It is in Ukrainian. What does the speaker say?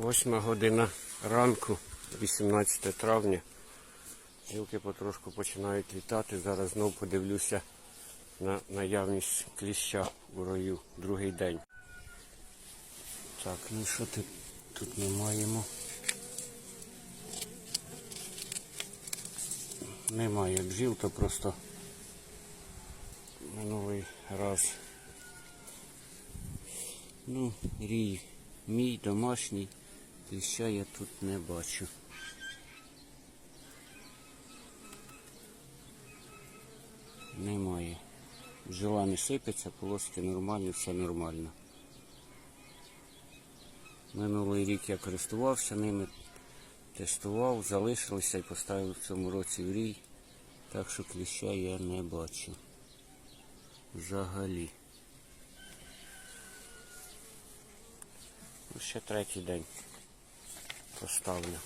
Восьма година ранку, 18 травня. Білки потрошку починають літати. Зараз знов подивлюся на наявність кліща у рою другий день. Так, ну що ти тут ми маємо? Немає бджіл, то просто минулий раз. Ну, рій мій домашній, кліща я тут не бачу. Немає. Бджола не сипеться, полоски нормальні, все нормально. Минулий рік я користувався ними, тестував, залишилися і поставив в цьому році в рій. Так що кліща я не бачу. Взагалі. Ну, ще третій день поставлю.